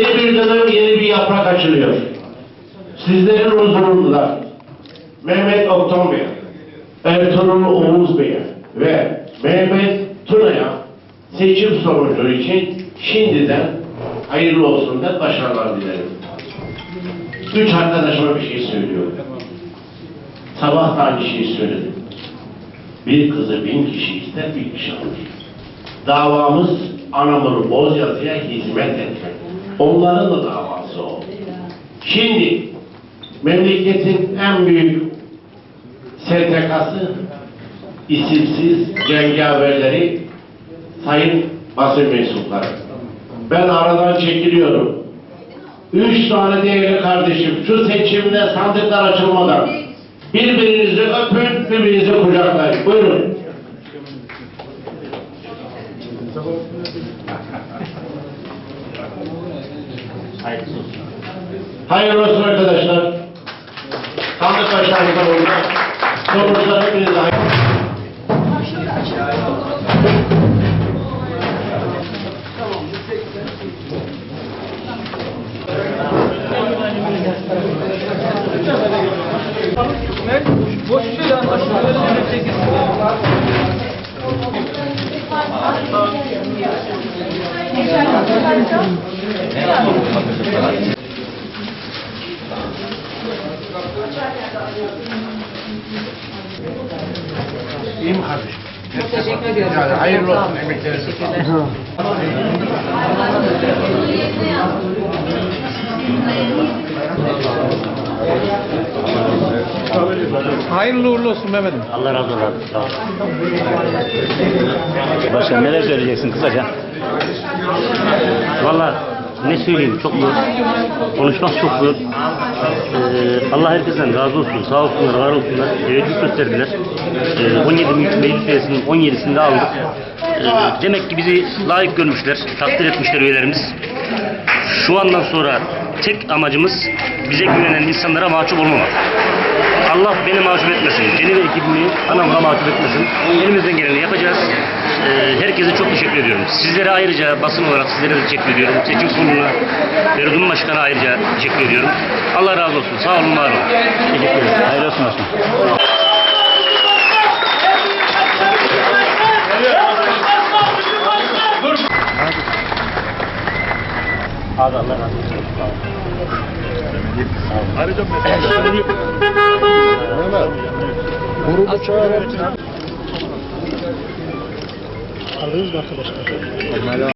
yıldır yeni bir yaprak açılıyor. Sizlerin huzurunda Mehmet Oktan Bey, Ertuğrul Oğuz Bey'e ve Mehmet Tuna'ya seçim sonucu için şimdiden hayırlı olsun da başarılar dilerim. Üç arkadaşıma bir şey söylüyorum. Sabah da aynı şeyi söyledim. Bir kızı bin kişi ister, bir kişi alır. Davamız Anamur Boz yazıya hizmet etmek. Onların da davası o. Şimdi memleketin en büyük STK'sı isimsiz cengaverleri sayın basın mensupları. Ben aradan çekiliyorum. Üç tane değerli kardeşim şu seçimde sandıklar açılmadan birbirinizi öpün, birbirinizi kucaklayın. Buyurun. Hayırlı olsun arkadaşlar. Sandık başlarında burada. Sonuçlar hepinize hayırlı. Boş bir şey aşağıya İyi mi kardeşim? Çok teşekkür ediyorum. Hayırlı olsun emekleriniz. Hayırlı uğurlu olsun Mehmet'im. Allah razı olsun. Sağ ol. Başkan neler söyleyeceksin kısaca? Valla ne söyleyeyim çok zor. Konuşmak çok zor. Ee, Allah herkesten razı olsun. Sağ olsunlar, var olsunlar. Teveccüh gösterdiler. Ee, 17 meclis üyesinin 17'sini de aldık. Ee, demek ki bizi layık görmüşler, takdir etmişler üyelerimiz. Şu andan sonra tek amacımız bize güvenen insanlara mahcup olmamak. Allah beni mahcup etmesin. Ceni ve ekibimi anamla mahcup etmesin. Elimizden geleni yapacağız. Ee, herkese çok teşekkür ediyorum. Sizlere ayrıca basın olarak sizlere de teşekkür ediyorum. Seçim kuruluna, Feridun Başkan'a ayrıca teşekkür ediyorum. Allah razı olsun. Sağ olun, var olun. Teşekkür ederim. Hayırlı olsun. Abi Allah razı olsun. Sağ olun. Grubu çağırın. Mı arkadaşlar?